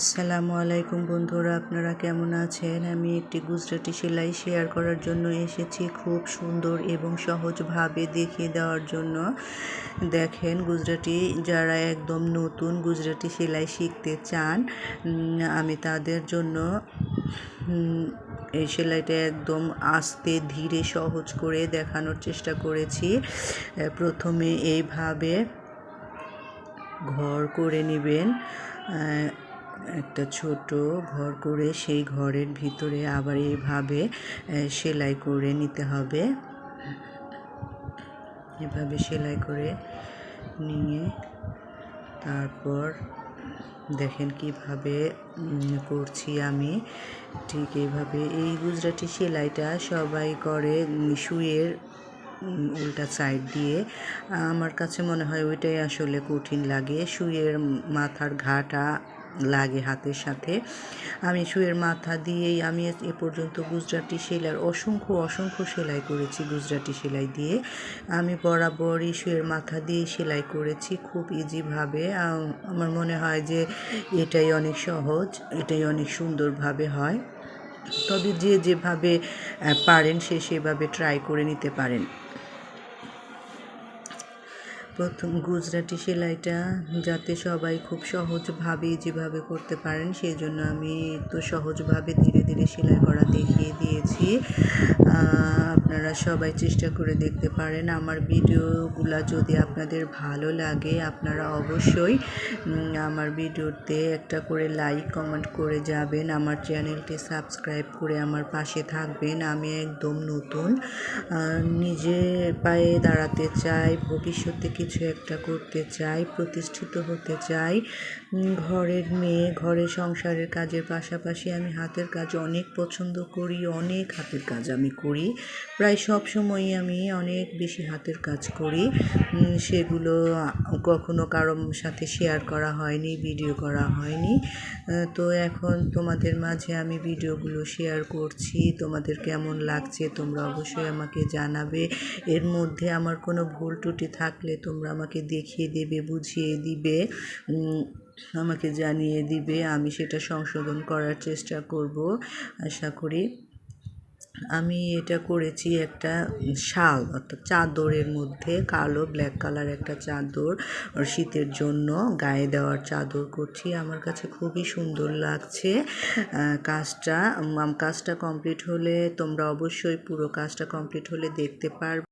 আসসালামু আলাইকুম বন্ধুরা, আপনারা কেমন আছেন? আমি একটি গুজরাটি সেলাই শেয়ার করার জন্য এসেছি খুব সুন্দর এবং সহজভাবে দেখিয়ে দেওয়ার জন্য। দেখেন গুজরাটি, যারা একদম নতুন গুজরাটি সেলাই শিখতে চান আমি তাদের জন্য এই সেলাইটা একদম আস্তে ধীরে সহজ করে দেখানোর চেষ্টা করেছি। প্রথমে এইভাবে ঘর করে নেবেন একটা ছোট ঘর করে সেই ঘরের ভিতরে আবার এইভাবে সেলাই করে নিতে হবে। এভাবে সেলাই করে নিয়ে তারপর দেখেন কীভাবে করছি আমি। ঠিক এইভাবে এই গুজরাটি সেলাইটা সবাই করে শুয়ের উল্টা সাইড দিয়ে। আমার কাছে মনে হয় ওইটাই আসলে কঠিন লাগে শুয়ের মাথার ঘাটা লাগে হাতের সাথে। আমি শুয়ের মাথা দিয়েই আমি এ পর্যন্ত গুজরাটি সেলাইয়ের অসংখ্য অসংখ্য সেলাই করেছি গুজরাটি সেলাই দিয়ে। আমি বরাবরই শুয়ের মাথা দিয়ে সেলাই করেছি খুব ইজিভাবে আমার মনে হয় যে এটাই অনেক সহজ, এটাই অনেক সুন্দরভাবে হয়। তবে যে যেভাবে পারেন সে সেভাবে ট্রাই করে নিতে পারেন। প্রথম গুজরাটি সেলাইটা যাতে সবাই খুব সহজভাবে যেভাবে করতে পারেন সেই জন্য আমি তো সহজভাবে ধীরে ধীরে সেলাই করা দেখিয়ে দিয়েছি। আপনারা সবাই চেষ্টা করে দেখতে পারেন। আমার ভিডিওগুলো যদি আপনাদের ভালো লাগে, আপনারা অবশ্যই আমার ভিডিওতে একটা করে লাইক কমেন্ট করে যাবেন। আমার চ্যানেলটি সাবস্ক্রাইব করে আমার পাশে থাকবেন। আমি একদম নতুন নিজের পায়ে দাঁড়াতে চাই, ভবিষ্যতে কিছু একটা করতে চাই, প্রতিষ্ঠিত হতে চাই। ঘরের মেয়ে ঘরে সংসারের কাজের পাশাপাশি আমি হাতের কাজ অনেক পছন্দ করি, অনেক হাতের কাজ আমি করি। প্রায় সব সময়ই আমি অনেক বেশি হাতের কাজ করি। সেগুলো কখনো কারোর সাথে শেয়ার করা হয়নি ভিডিও করা হয়নি। তো এখন তোমাদের মাঝে আমি ভিডিওগুলো শেয়ার করছি। তোমাদের কেমন লাগছে তোমরা অবশ্যই আমাকে জানাবে। এর মধ্যে আমার কোনো ভুল ত্রুটি থাকলে তোমরা আমাকে দেখিয়ে দেবে, বুঝিয়ে দিবে আমাকে জানিয়ে দিবে, আমি সেটা সংশোধন করার চেষ্টা করব। আশা করি আমি এটা করেছি একটা শাল, অর্থাৎ চাদরের মধ্যে, কালো ব্ল্যাক কালার একটা চাদর শীতের জন্য গায়ে দেওয়ার চাদর করছি। আমার কাছে খুবই সুন্দর লাগছে কাজটা। কাজটা কমপ্লিট হলে তোমরা অবশ্যই পুরো কাজটা কমপ্লিট হলে দেখতে পারবে।